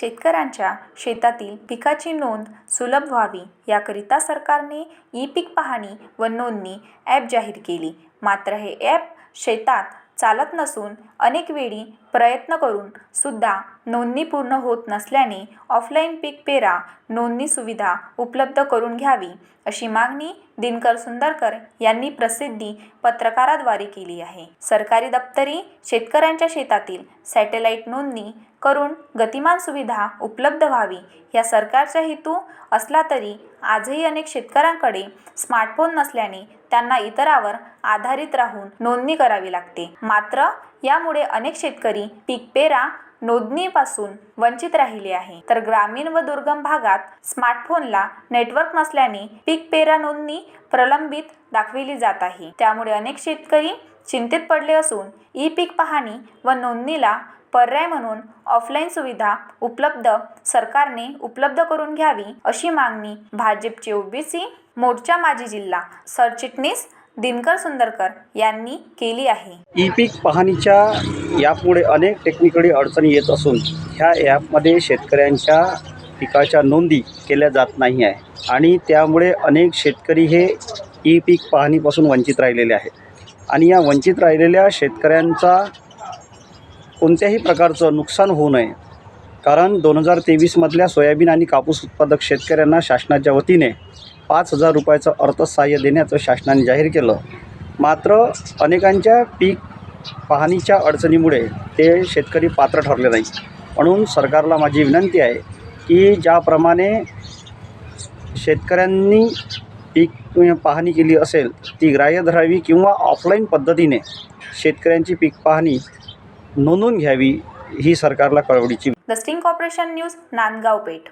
शेतकऱ्यांच्या शेतातील पिकाची नोंद सुलभ व्हावी याकरिता सरकारने ई पीक पाहणी व नोंदणी ॲप जाहीर केली. मात्र हे ॲप शेतात चालत नसून अनेक वेळी प्रयत्न करून सुद्धा नोंदणी पूर्ण होत नसल्याने ऑफलाईन पीक पेरा नोंदणी सुविधा उपलब्ध करून घ्यावी अशी मागणी दिनकर सुंदरकर यांनी प्रसिद्धी पत्रकाराद्वारे केली आहे. सरकारी दप्तरी शेतकऱ्यांच्या शेतातील सॅटेलाईट नोंदणी करून गतिमान सुविधा उपलब्ध व्हावी या सरकारचा हेतू असला तरी आजही अनेक शेतकऱ्यांकडे स्मार्टफोन नसल्याने त्यांना इतरावर आधारित राहून नोंदणी करावी लागते. मात्र यामुळे अनेक शेतकरी पीक पेरा नोंदणीपासून वंचित राहिले आहे. तर ग्रामीण व दुर्गम भागात स्मार्टफोनला नेटवर्क नसल्याने पीक पेरा नोंदणी प्रलंबित दाखविली जात आहे. त्यामुळे अनेक शेतकरी चिंतेत पडले असून ई पीक पाहणी व नोंदणीला पर्याय म्हणून ऑफलाईन सुविधा उपलब्ध सरकारने उपलब्ध करून घ्यावी अशी मागणी भाजपचे ओबीसी मोर्चा माजी जिल्हा सरचिटणीस दिनकर सुंदरकर यांनी केली आहे. ई पीक पाहणीच्या यापुढे अनेक टेक्निकली अडचणी येत असून ह्या ॲपमध्ये शेतकऱ्यांच्या पिकाच्या नोंदी केल्या जात नाही आहे. आणि त्यामुळे अनेक शेतकरी हे ई पीक पाहणीपासून वंचित राहिलेले आहेत. आणि या वंचित राहिलेल्या शेतकऱ्यांचा कोणत्याही प्रकारचं नुकसान होऊ नये. कारण दोन हजार तेवीसमधल्या सोयाबीन आणि कापूस उत्पादक शेतकऱ्यांना शासनाच्या वतीने पाच हजार रुपयाचं अर्थसहाय्य देण्याचं शासनाने जाहीर केलं. मात्र अनेकांच्या पीक पाहणीच्या अडचणीमुळे ते शेतकरी पात्र ठरले नाही. म्हणून सरकारला माझी विनंती आहे की ज्याप्रमाणे शेतकऱ्यांनी पीक पाहणी केली असेल ती ग्राह्य धरावी किंवा ऑफलाईन पद्धतीने शेतकऱ्यांची पीक पाहणी नोंदवून घ्यावी ही सरकारला कळवडीची the sting corporation news Nandgaon Peth.